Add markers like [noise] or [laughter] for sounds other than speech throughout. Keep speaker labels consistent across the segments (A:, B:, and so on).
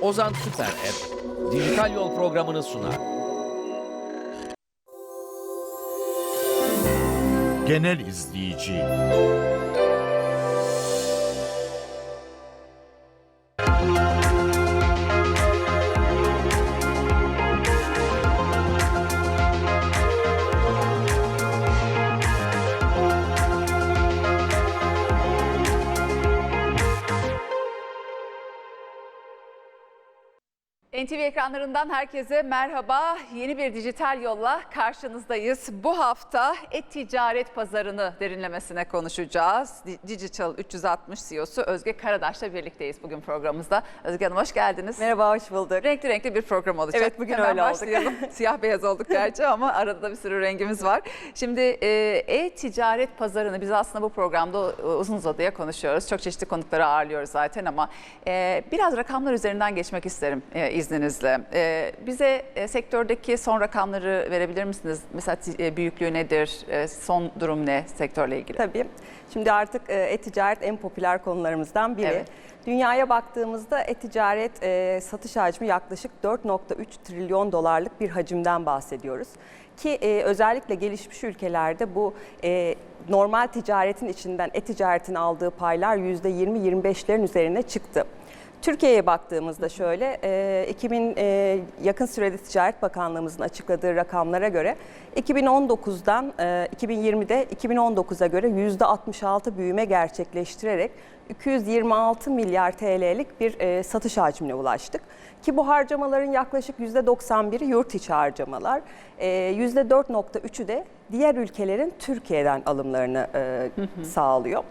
A: Ozan Süper App, dijital yol programını sunar.
B: Genel izleyici.
C: Ekranlarından herkese merhaba. Yeni bir dijital yolla karşınızdayız. Bu hafta e-ticaret pazarını derinlemesine konuşacağız. Di- Digital 360 CEO'su Özge Karadaş'la birlikteyiz bugün programımızda. Özge Hanım hoş geldiniz.
D: Merhaba, hoş bulduk.
C: Renkli renkli bir program olacak.
D: Evet, bugün
C: Hemen
D: öyle olduk.
C: başlayalım. [laughs] Siyah beyaz olduk gerçi ama arada da bir sürü rengimiz var. Şimdi e, e-ticaret pazarını biz aslında bu programda uzun uzadıya konuşuyoruz. Çok çeşitli konukları ağırlıyoruz zaten ama e, biraz rakamlar üzerinden geçmek isterim e, izninizle. E, bize e, sektördeki son rakamları verebilir misiniz? Mesela e, büyüklüğü nedir? E, son durum ne sektörle ilgili?
D: Tabii. Şimdi artık e, e-ticaret en popüler konularımızdan biri.
C: Evet.
D: Dünyaya baktığımızda e-ticaret e, satış hacmi yaklaşık 4.3 trilyon dolarlık bir hacimden bahsediyoruz. Ki e, özellikle gelişmiş ülkelerde bu e, normal ticaretin içinden e-ticaretin aldığı paylar %20-25'lerin üzerine çıktı. Türkiye'ye baktığımızda şöyle, e, 2000 e, yakın sürede Ticaret Bakanlığımızın açıkladığı rakamlara göre 2019'dan e, 2020'de 2019'a göre %66 büyüme gerçekleştirerek 226 milyar TL'lik bir e, satış hacmine ulaştık. Ki bu harcamaların yaklaşık %91'i yurt içi harcamalar, e, %4.3'ü de diğer ülkelerin Türkiye'den alımlarını e, sağlıyor.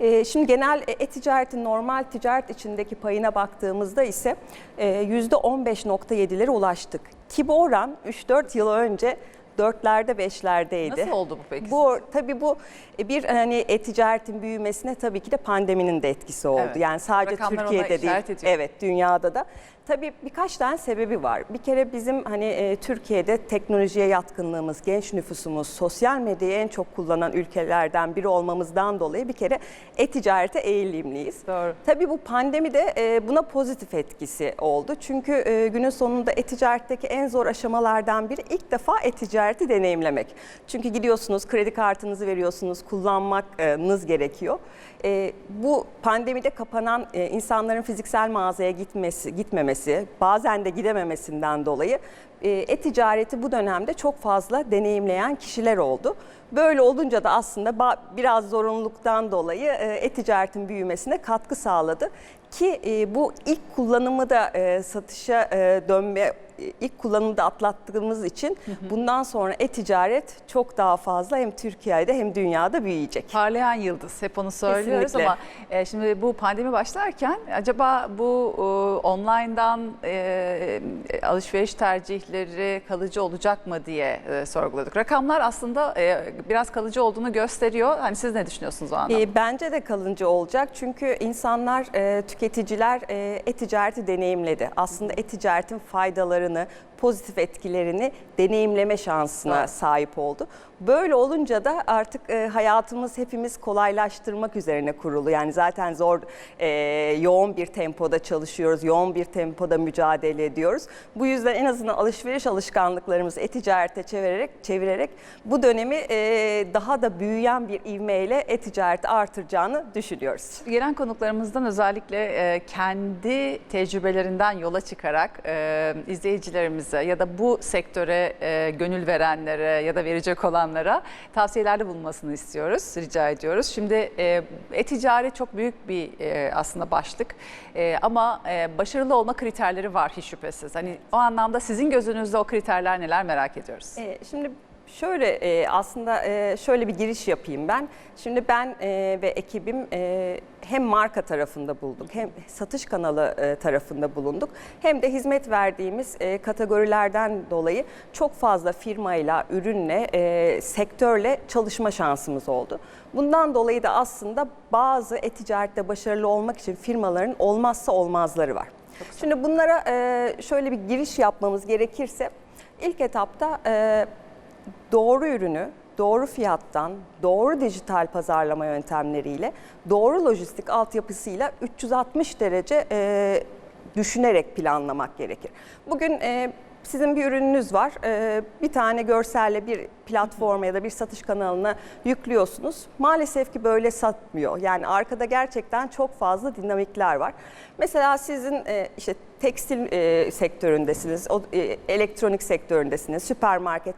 D: Ee, Şimdi genel e, e-ticaretin normal ticaret içindeki payına baktığımızda ise e, %15.7'lere ulaştık. Ki bu oran 3-4 yıl önce 4'lerde 5'lerdeydi.
C: Nasıl oldu bu peki?
D: Bu tabii bu e, bir hani e-ticaretin büyümesine tabii ki de pandeminin de etkisi oldu.
C: Evet.
D: Yani sadece
C: Rakamlar
D: Türkiye'de değil.
C: ediyor.
D: Evet, dünyada da. Tabii birkaç tane sebebi var. Bir kere bizim hani e, Türkiye'de teknolojiye yatkınlığımız, genç nüfusumuz, sosyal medyayı en çok kullanan ülkelerden biri olmamızdan dolayı bir kere e-ticarete eğilimliyiz.
C: Doğru.
D: Tabii bu pandemi de e, buna pozitif etkisi oldu. Çünkü e, günün sonunda e-ticaretteki en zor aşamalardan biri ilk defa e-ticareti deneyimlemek. Çünkü gidiyorsunuz kredi kartınızı veriyorsunuz, kullanmanız gerekiyor. E, bu pandemide kapanan e, insanların fiziksel mağazaya gitmesi, gitmemesi, bazen de gidememesinden dolayı e-ticareti bu dönemde çok fazla deneyimleyen kişiler oldu. Böyle olunca da aslında biraz zorunluluktan dolayı e, e-ticaretin büyümesine katkı sağladı. Ki e, bu ilk kullanımı da e, satışa e, dönme, e, ilk kullanımı da atlattığımız için bundan sonra e-ticaret çok daha fazla hem Türkiye'de hem dünyada büyüyecek.
C: Parlayan yıldız hep onu söylüyoruz
D: Kesinlikle.
C: ama e, şimdi bu pandemi başlarken acaba bu e, online'dan e, alışveriş tercihleri kalıcı olacak mı diye e, sorguladık. Rakamlar aslında e, biraz kalıcı olduğunu gösteriyor. Hani siz ne düşünüyorsunuz o anlamda?
D: E, bence de kalıcı olacak çünkü insanlar, e, tüketiciler e, e-ticareti deneyimledi. Aslında e-ticaretin faydalarını, pozitif etkilerini deneyimleme şansına
C: Doğru.
D: sahip oldu. Böyle olunca da artık e, hayatımız hepimiz kolaylaştırmak üzerine kurulu. Yani zaten zor, e, yoğun bir tempoda çalışıyoruz, yoğun bir tempoda mücadele ediyoruz. Bu yüzden en azından alışveriş alışkanlıklarımızı e-ticarete çevirerek, çevirerek bu dönemi e, daha da büyüyen bir ivmeyle e-ticareti artıracağını düşünüyoruz.
C: Gelen konuklarımızdan özellikle e, kendi tecrübelerinden yola çıkarak e, izleyicilerimize ya da bu sektöre e, gönül verenlere ya da verecek olanlara tavsiyelerde bulunmasını istiyoruz, rica ediyoruz. Şimdi e, e-ticaret çok büyük bir e, aslında başlık E, ama e, başarılı olma kriterleri var hiç şüphesiz. Hani o anlamda sizin gözünüzde o kriterler neler merak ediyoruz.
D: E, şimdi şöyle e, aslında e, şöyle bir giriş yapayım ben. Şimdi ben e, ve ekibim e, hem marka tarafında bulduk hem satış kanalı e, tarafında bulunduk hem de hizmet verdiğimiz e, kategorilerden dolayı çok fazla firmayla, ürünle, e, sektörle çalışma şansımız oldu. Bundan dolayı da aslında bazı e-ticarette başarılı olmak için firmaların olmazsa olmazları var. Şimdi bunlara e, şöyle bir giriş yapmamız gerekirse ilk etapta e, doğru ürünü doğru fiyattan, doğru dijital pazarlama yöntemleriyle, doğru lojistik altyapısıyla 360 derece e, düşünerek planlamak gerekir. Bugün e, sizin bir ürününüz var. E, bir tane görselle bir platforma ya da bir satış kanalına yüklüyorsunuz. Maalesef ki böyle satmıyor. Yani arkada gerçekten çok fazla dinamikler var. Mesela sizin e, işte tekstil e, sektöründesiniz, o, e, elektronik sektöründesiniz, süpermarket.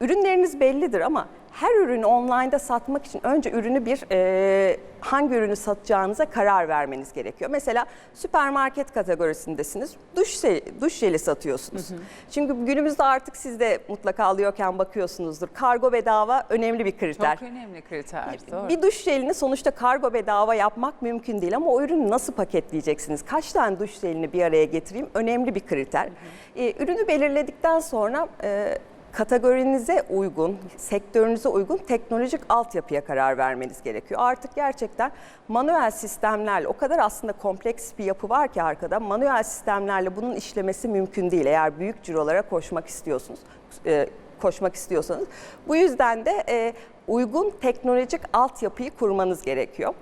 D: Ürünleriniz bellidir ama her ürünü online'da satmak için önce ürünü bir e, hangi ürünü satacağınıza karar vermeniz gerekiyor. Mesela süpermarket kategorisindesiniz. Duş duş jeli satıyorsunuz. Çünkü günümüzde artık siz de mutlaka alıyorken bakıyorsunuzdur. Kargo bedava önemli bir kriter.
C: Çok önemli kriter. Doğru.
D: Bir duş jelini sonuçta kargo bedava yapmak mümkün değil ama o ürünü nasıl paketleyeceksiniz? Kaç tane duş jelini bir araya getireyim? Önemli bir kriter. Ee, ürünü belirledikten sonra e, kategorinize uygun, sektörünüze uygun teknolojik altyapıya karar vermeniz gerekiyor. Artık gerçekten manuel sistemlerle o kadar aslında kompleks bir yapı var ki arkada manuel sistemlerle bunun işlemesi mümkün değil eğer büyük cirolara koşmak istiyorsunuz. e, koşmak istiyorsanız. Bu yüzden de e, uygun teknolojik altyapıyı kurmanız gerekiyor.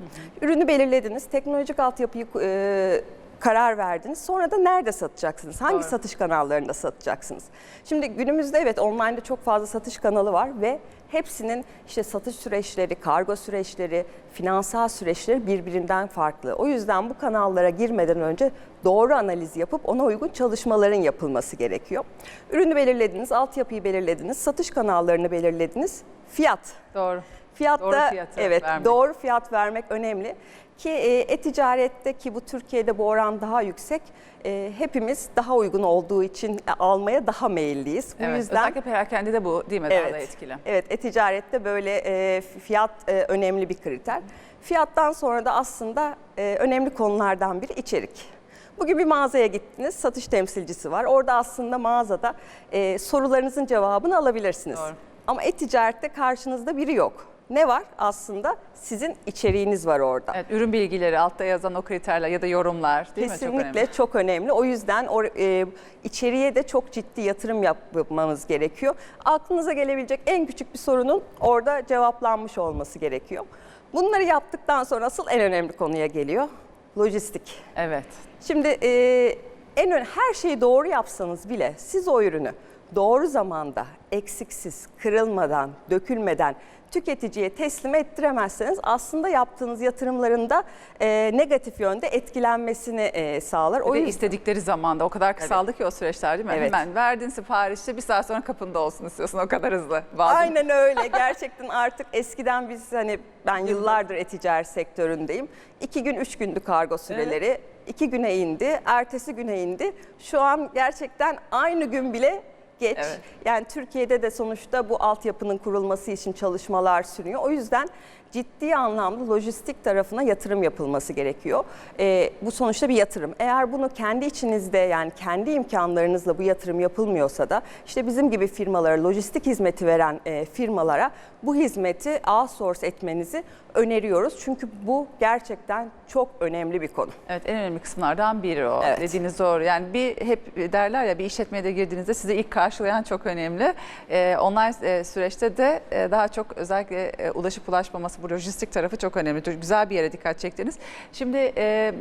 D: Ürünü belirlediniz, teknolojik altyapıyı e, karar verdiniz. Sonra da nerede satacaksınız? Hangi
C: Doğru.
D: satış kanallarında satacaksınız? Şimdi günümüzde evet online'da çok fazla satış kanalı var ve hepsinin işte satış süreçleri, kargo süreçleri, finansal süreçleri birbirinden farklı. O yüzden bu kanallara girmeden önce doğru analiz yapıp ona uygun çalışmaların yapılması gerekiyor. Ürünü belirlediniz, altyapıyı belirlediniz, satış kanallarını belirlediniz, fiyat.
C: Doğru.
D: Fiyatta
C: Doğru fiyatı
D: evet
C: vermek.
D: doğru fiyat vermek önemli ki e, e-ticarette ki bu Türkiye'de bu oran daha yüksek. e, hepimiz daha uygun olduğu için e, almaya daha meyilliyiz. Bu
C: Evet,
D: yüzden
C: özellikle perakende de bu değil mi daha da
D: evet,
C: etkili?
D: evet e-ticarette böyle e, fiyat e, önemli bir kriter. Fiyattan sonra da aslında e, önemli konulardan biri içerik. Bugün bir mağazaya gittiniz, satış temsilcisi var. Orada aslında mağazada e, sorularınızın cevabını alabilirsiniz.
C: Doğru.
D: Ama e-ticarette karşınızda biri yok. Ne var? Aslında sizin içeriğiniz var orada.
C: Evet, ürün bilgileri, altta yazan o kriterler ya da yorumlar değil mi? Çok
D: Kesinlikle
C: önemli.
D: çok önemli. O yüzden o, e, içeriye de çok ciddi yatırım yapmamız gerekiyor. Aklınıza gelebilecek en küçük bir sorunun orada cevaplanmış olması gerekiyor. Bunları yaptıktan sonra asıl en önemli konuya geliyor. Lojistik.
C: Evet.
D: Şimdi e, en ön her şeyi doğru yapsanız bile siz o ürünü doğru zamanda, eksiksiz, kırılmadan, dökülmeden tüketiciye teslim ettiremezseniz aslında yaptığınız yatırımlarında e, negatif yönde etkilenmesini e, sağlar.
C: O
D: yüzden
C: istedikleri zamanda o kadar kısaldı ki o süreçler değil mi?
D: Evet.
C: Hemen verdin siparişi bir saat sonra kapında olsun istiyorsun o kadar hızlı. Bazen
D: Aynen öyle. Gerçekten artık eskiden biz hani ben yıllardır e-ticaret sektöründeyim. İki gün, üç gündü kargo süreleri. İki güne indi, ertesi güne indi. Şu an gerçekten aynı gün bile geç.
C: Evet.
D: Yani Türkiye'de de sonuçta bu altyapının kurulması için çalışmalar sürüyor. O yüzden ciddi anlamda lojistik tarafına yatırım yapılması gerekiyor. Ee, bu sonuçta bir yatırım. Eğer bunu kendi içinizde yani kendi imkanlarınızla bu yatırım yapılmıyorsa da işte bizim gibi firmalara, lojistik hizmeti veren e, firmalara bu hizmeti outsource etmenizi öneriyoruz. Çünkü bu gerçekten çok önemli bir konu.
C: Evet en önemli kısımlardan biri o.
D: Evet.
C: Dediğiniz doğru. Yani bir hep derler ya bir işletmeye de girdiğinizde sizi ilk karşılayan çok önemli. Ee, online e, süreçte de e, daha çok özellikle e, ulaşıp ulaşmaması bu lojistik tarafı çok önemli. Güzel bir yere dikkat çektiniz. Şimdi e,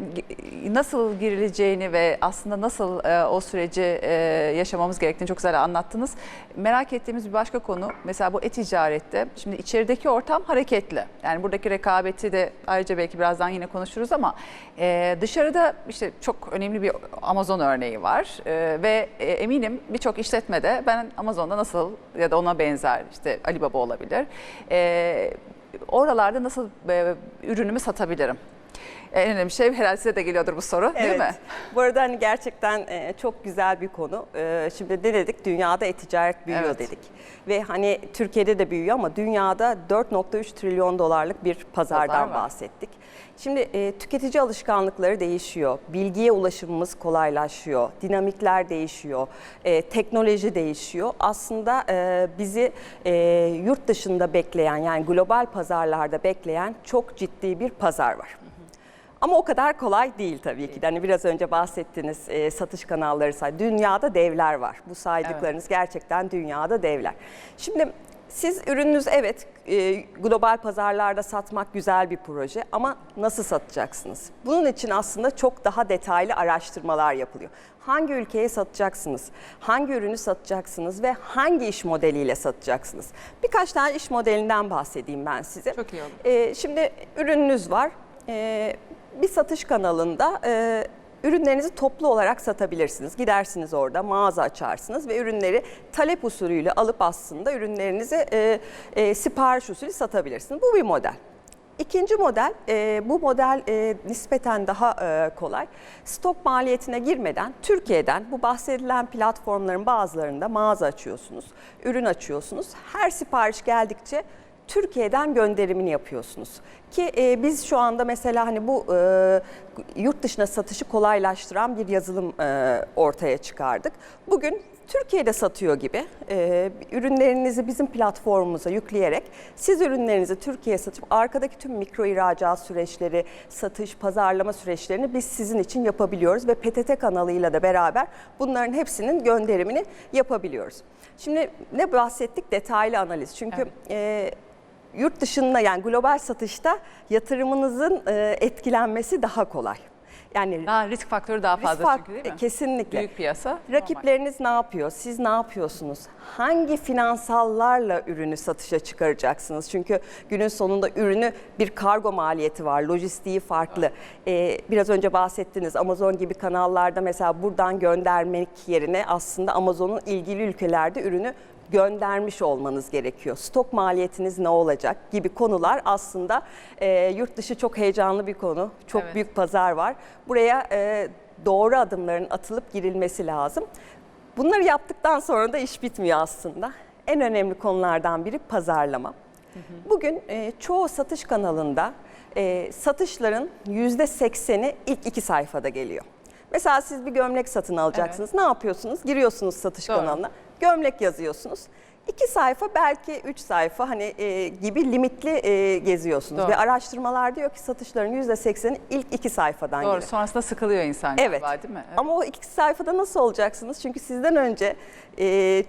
C: nasıl girileceğini ve aslında nasıl e, o süreci e, yaşamamız gerektiğini çok güzel anlattınız. Merak ettiğimiz bir başka konu mesela bu e-ticarette şimdi içerideki ortam hareketli. Yani buradaki rekabeti de ayrıca belki birazdan yine konuşuruz ama e, dışarıda işte çok önemli bir Amazon örneği var E, ve e, eminim birçok işletmede ben Amazon'da nasıl ya da ona benzer işte Alibaba olabilir. E, oralarda nasıl e, ürünümü satabilirim? En önemli şey herhalde size de geliyordur bu soru değil mi?
D: Bu arada hani gerçekten e, çok güzel bir konu. E, Şimdi ne dedik? Dünyada e-ticaret büyüyor
C: Evet.
D: dedik. Ve hani Türkiye'de de büyüyor ama dünyada 4.3 trilyon dolarlık bir pazardan
C: Pazar
D: bahsettik. Şimdi e, tüketici alışkanlıkları değişiyor. Bilgiye ulaşımımız kolaylaşıyor. Dinamikler değişiyor. e, teknoloji değişiyor. Aslında e, bizi e, yurt dışında bekleyen yani global pazarlarda bekleyen çok ciddi bir pazar var. Ama o kadar kolay değil tabii ki. Hani biraz önce bahsettiğiniz e, satış kanalları say. Dünyada devler var. Bu saydıklarınız gerçekten dünyada devler. Şimdi siz ürününüz evet e, global pazarlarda satmak güzel bir proje ama nasıl satacaksınız? Bunun için aslında çok daha detaylı araştırmalar yapılıyor. Hangi ülkeye satacaksınız? Hangi ürünü satacaksınız ve hangi iş modeliyle satacaksınız? Birkaç tane iş modelinden bahsedeyim ben size.
C: Çok iyi olur.
D: Ee, şimdi ürününüz var. Ee, bir satış kanalında e, ürünlerinizi toplu olarak satabilirsiniz. Gidersiniz orada mağaza açarsınız ve ürünleri talep usulüyle alıp aslında ürünlerinizi e, e, sipariş usulü satabilirsiniz. Bu bir model. İkinci model, e, bu model e, nispeten daha e, kolay. Stok maliyetine girmeden Türkiye'den bu bahsedilen platformların bazılarında mağaza açıyorsunuz, ürün açıyorsunuz. Her sipariş geldikçe Türkiye'den gönderimini yapıyorsunuz. Ki e, biz şu anda mesela hani bu e, yurt dışına satışı kolaylaştıran bir yazılım e, ortaya çıkardık. Bugün Türkiye'de satıyor gibi e, ürünlerinizi bizim platformumuza yükleyerek siz ürünlerinizi Türkiye'ye satıp arkadaki tüm mikro ihracat süreçleri, satış, pazarlama süreçlerini biz sizin için yapabiliyoruz ve PTT kanalıyla da beraber bunların hepsinin gönderimini yapabiliyoruz. Şimdi ne bahsettik? Detaylı analiz. Çünkü e, yurt dışında yani global satışta yatırımınızın e, etkilenmesi daha kolay. Yani
C: Daha risk faktörü daha
D: risk
C: fazla
D: fak-
C: çünkü değil mi?
D: Kesinlikle.
C: Büyük piyasa.
D: Rakipleriniz ne yapıyor? Siz ne yapıyorsunuz? Hangi finansallarla ürünü satışa çıkaracaksınız? Çünkü günün sonunda ürünü bir kargo maliyeti var, lojistiği farklı. Ee, biraz önce bahsettiniz Amazon gibi kanallarda mesela buradan göndermek yerine aslında Amazon'un ilgili ülkelerde ürünü göndermiş olmanız gerekiyor. Stok maliyetiniz ne olacak gibi konular aslında e, yurt dışı çok heyecanlı bir konu. Çok
C: Evet.
D: büyük pazar var. Buraya e, doğru adımların atılıp girilmesi lazım. Bunları yaptıktan sonra da iş bitmiyor aslında. En önemli konulardan biri pazarlama. Bugün e, çoğu satış kanalında e, satışların %80'i ilk iki sayfada geliyor. Mesela siz bir gömlek satın alacaksınız. Ne yapıyorsunuz? Giriyorsunuz satış
C: Doğru.
D: kanalına. Gömlek yazıyorsunuz. İki sayfa belki üç sayfa hani e, gibi limitli e, geziyorsunuz.
C: Doğru.
D: Ve araştırmalar diyor ki satışların %80'i ilk iki sayfadan
C: Doğru.
D: geliyor.
C: Sonrasında sıkılıyor insan
D: Evet.
C: galiba değil mi? Evet.
D: Ama o iki sayfada nasıl olacaksınız? Çünkü sizden önce e,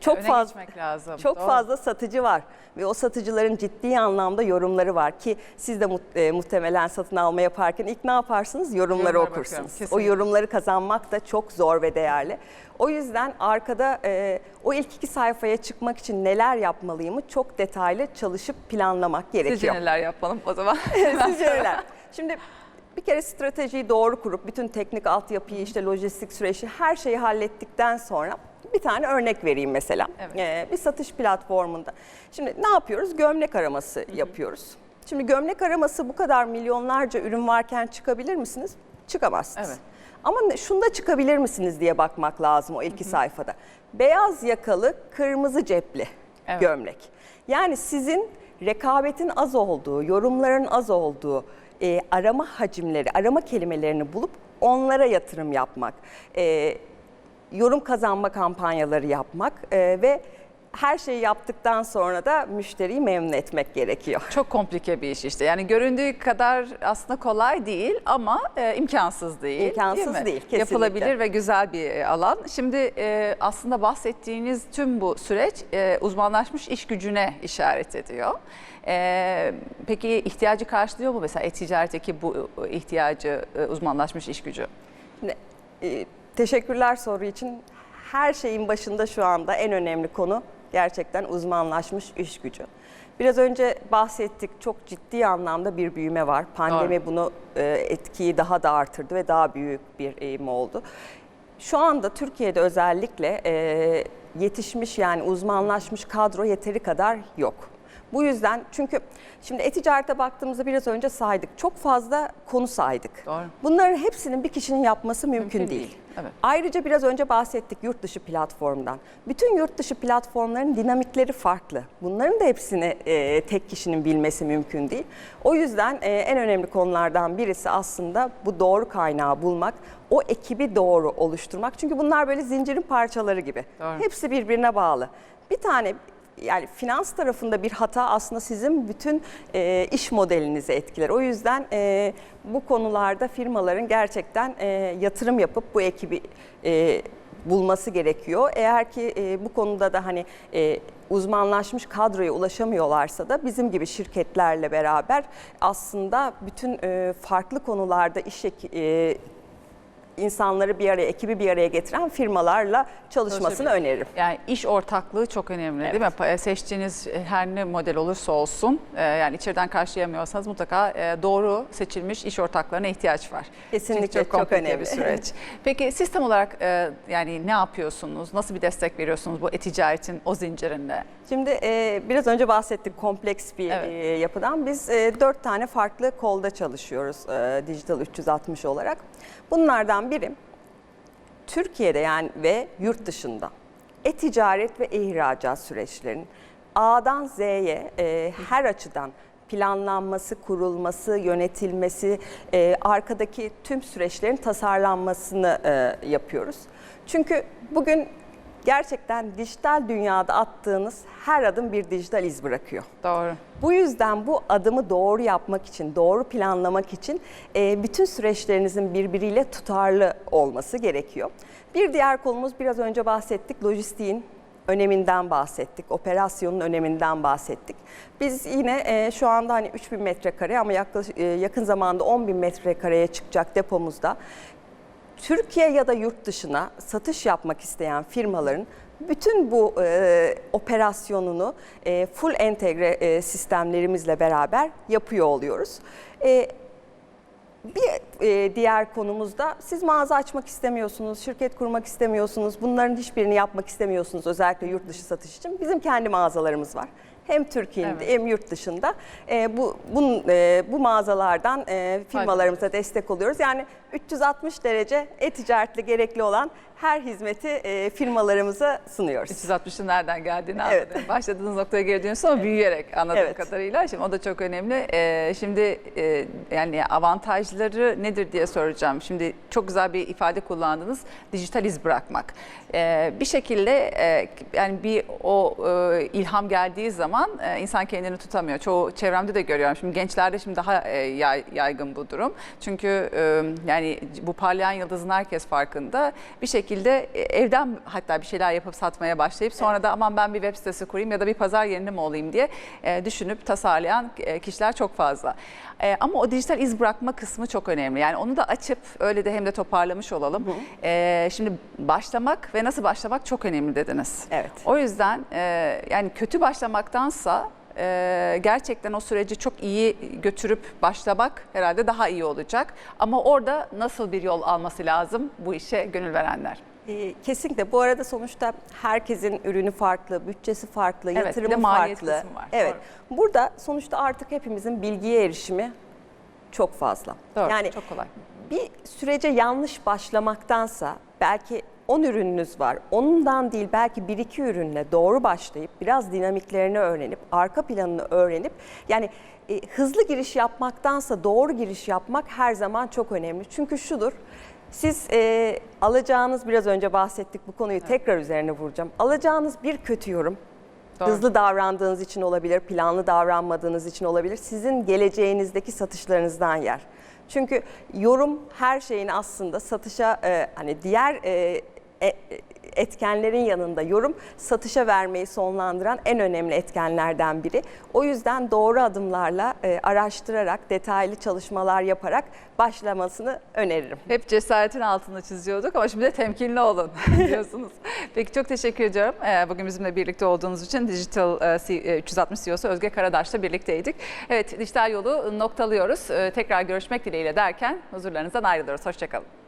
D: çok
C: Öne
D: fazla
C: lazım.
D: çok
C: Doğru.
D: fazla satıcı var ve o satıcıların ciddi anlamda yorumları var ki siz de mu- e, muhtemelen satın alma yaparken ilk ne yaparsınız? Yorumları
C: Yorumlara
D: okursunuz. O yorumları kazanmak da çok zor ve değerli. O yüzden arkada e, o ilk iki sayfaya çıkmak için neler yapmalıyımı çok detaylı çalışıp planlamak
C: Sizce
D: gerekiyor.
C: neler yapalım o zaman? [laughs]
D: Sizce neler? Şimdi bir kere stratejiyi doğru kurup bütün teknik altyapıyı işte lojistik süreçi her şeyi hallettikten sonra bir tane örnek vereyim mesela.
C: Evet.
D: Ee, bir satış platformunda. Şimdi ne yapıyoruz? Gömlek araması yapıyoruz. Şimdi gömlek araması bu kadar milyonlarca ürün varken çıkabilir misiniz? Çıkamazsınız.
C: Evet.
D: Ama şunda çıkabilir misiniz diye bakmak lazım o ilk sayfada. Beyaz yakalı, kırmızı cepli
C: Evet.
D: gömlek. Yani sizin rekabetin az olduğu, yorumların az olduğu, e, arama hacimleri, arama kelimelerini bulup onlara yatırım yapmak, e, yorum kazanma kampanyaları yapmak e, ve her şeyi yaptıktan sonra da müşteriyi memnun etmek gerekiyor.
C: Çok komplike bir iş işte. Yani göründüğü kadar aslında kolay değil ama e, imkansız değil.
D: İmkansız
C: mi?
D: değil, kesinlikle.
C: Yapılabilir ve güzel bir e, alan. Şimdi e, aslında bahsettiğiniz tüm bu süreç e, uzmanlaşmış iş gücüne işaret ediyor. E, peki ihtiyacı karşılıyor mu mesela e-ticaretteki bu e, ihtiyacı e, uzmanlaşmış iş gücü?
D: Şimdi, e, teşekkürler soru için. Her şeyin başında şu anda en önemli konu gerçekten uzmanlaşmış iş gücü. Biraz önce bahsettik çok ciddi anlamda bir büyüme var. Pandemi bunu e, etkiyi daha da artırdı ve daha büyük bir eğim oldu. Şu anda Türkiye'de özellikle e, yetişmiş yani uzmanlaşmış kadro yeteri kadar yok. Bu yüzden çünkü şimdi e-ticarete baktığımızda biraz önce saydık. Çok fazla konu saydık.
C: Doğru.
D: Bunların hepsinin bir kişinin yapması mümkün,
C: Mümkün
D: değil.
C: değil, evet.
D: Ayrıca biraz önce bahsettik yurt dışı platformdan. Bütün yurt dışı platformların dinamikleri farklı. Bunların da hepsini e, tek kişinin bilmesi mümkün değil. O yüzden e, en önemli konulardan birisi aslında bu doğru kaynağı bulmak, o ekibi doğru oluşturmak. Çünkü bunlar böyle zincirin parçaları gibi.
C: Doğru.
D: Hepsi birbirine bağlı. Bir tane yani finans tarafında bir hata aslında sizin bütün e, iş modelinizi etkiler. O yüzden e, bu konularda firmaların gerçekten e, yatırım yapıp bu ekibi e, bulması gerekiyor. Eğer ki e, bu konuda da hani e, uzmanlaşmış kadroya ulaşamıyorlarsa da bizim gibi şirketlerle beraber aslında bütün e, farklı konularda iş e, insanları bir araya, ekibi bir araya getiren firmalarla çalışmasını öneririm.
C: Yani iş ortaklığı çok önemli değil mi? Pa- Seçtiğiniz her ne model olursa olsun e, yani içeriden karşılayamıyorsanız mutlaka e, doğru seçilmiş iş ortaklarına ihtiyaç var.
D: Kesinlikle,
C: Çünkü
D: çok
C: komplike
D: önemli.
C: bir süreç. Peki sistem olarak e, yani ne yapıyorsunuz? Nasıl bir destek veriyorsunuz bu e-ticaretin o zincirinde?
D: Şimdi e, biraz önce bahsettik kompleks bir
C: Evet.
D: e, yapıdan. Biz e, dört tane farklı kolda çalışıyoruz e, Digital 360 olarak. Bunlardan biri Türkiye'de yani ve yurt dışında e-ticaret ve e-ihracat süreçlerinin A'dan Z'ye e, her açıdan planlanması, kurulması, yönetilmesi, e, arkadaki tüm süreçlerin tasarlanmasını e, yapıyoruz. Çünkü bugün gerçekten dijital dünyada attığınız her adım bir dijital iz bırakıyor.
C: Doğru.
D: Bu yüzden bu adımı doğru yapmak için, doğru planlamak için e, bütün süreçlerinizin birbiriyle tutarlı olması gerekiyor. Bir diğer konumuz biraz önce bahsettik, lojistiğin öneminden bahsettik, operasyonun öneminden bahsettik. Biz yine e, şu anda hani 3000 metrekare ama yaklaşık e, yakın zamanda 10.000 metrekareye çıkacak depomuzda Türkiye ya da yurt dışına satış yapmak isteyen firmaların bütün bu e, operasyonunu e, full entegre e, sistemlerimizle beraber yapıyor oluyoruz. E, bir e, diğer konumuzda siz mağaza açmak istemiyorsunuz, şirket kurmak istemiyorsunuz, bunların hiçbirini yapmak istemiyorsunuz özellikle yurt dışı satış için. Bizim kendi mağazalarımız var. Hem Türkiye'de
C: Evet.
D: hem yurt dışında e, bu bunun, e, bu mağazalardan e, firmalarımıza destek oluyoruz. Yani 360 derece e-ticaretle gerekli olan her hizmeti e, firmalarımıza sunuyoruz.
C: 360'ın nereden geldiğini
D: Evet.
C: anladım. Başladığınız noktaya geri dönüyorsunuz ama büyüyerek anladığım
D: Evet.
C: kadarıyla. Şimdi o da çok önemli. Ee, şimdi e, yani avantajları nedir diye soracağım. Şimdi çok güzel bir ifade kullandınız. Dijital iz bırakmak. Ee, bir şekilde e, yani bir o e, ilham geldiği zaman e, insan kendini tutamıyor. Çoğu çevremde de görüyorum. Şimdi gençlerde şimdi daha e, yay- yaygın bu durum. Çünkü e, yani bu parlayan yıldızın herkes farkında. Bir şekilde e, evden hatta bir şeyler yapıp satmaya başlayıp sonra da aman ben bir web sitesi kurayım ya da bir pazar yerinde mi olayım diye e, düşünüp tasarlayan e, kişiler çok fazla. Ama o dijital iz bırakma kısmı çok önemli. Yani onu da açıp öyle de hem de toparlamış olalım. E, şimdi başlamak ve nasıl başlamak çok önemli dediniz.
D: Evet.
C: O yüzden yani kötü başlamaktansa e, gerçekten o süreci çok iyi götürüp başlamak herhalde daha iyi olacak. Ama orada nasıl bir yol alması lazım bu işe gönül verenler?
D: E, Kesinlikle. Bu arada sonuçta herkesin ürünü farklı, bütçesi farklı,
C: Evet,
D: yatırımı farklı.
C: var,
D: Evet. Burada sonuçta artık hepimizin bilgiye erişimi çok fazla.
C: Doğru,
D: Yani
C: çok kolay.
D: bir sürece yanlış başlamaktansa belki 10 ürününüz var. Onundan değil belki 1-2 ürünle doğru başlayıp biraz dinamiklerini öğrenip, arka planını öğrenip yani e, hızlı giriş yapmaktansa doğru giriş yapmak her zaman çok önemli. Çünkü şudur. Siz e, alacağınız biraz önce bahsettik bu konuyu tekrar üzerine vuracağım. Alacağınız bir kötü yorum
C: Doğru.
D: Hızlı davrandığınız için olabilir, planlı davranmadığınız için olabilir. Sizin geleceğinizdeki satışlarınızdan yer. Çünkü yorum her şeyin aslında satışa e, hani diğer e, etkenlerin yanında yorum satışa vermeyi sonlandıran en önemli etkenlerden biri. O yüzden doğru adımlarla e, araştırarak, detaylı çalışmalar yaparak başlamasını öneririm.
C: Hep cesaretin altını çiziyorduk ama şimdi de temkinli olun [laughs] diyorsunuz. Peki çok teşekkür ediyorum. Ee, Bugün bizimle birlikte olduğunuz için Digital e, C- e, 360 CEO'su Özge Karadaş'la birlikteydik. Evet dijital yolu noktalıyoruz. Tekrar görüşmek dileğiyle derken huzurlarınızdan ayrılıyoruz. Hoşçakalın.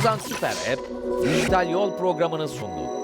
A: Ozan Süper App dijital yol programını sundu.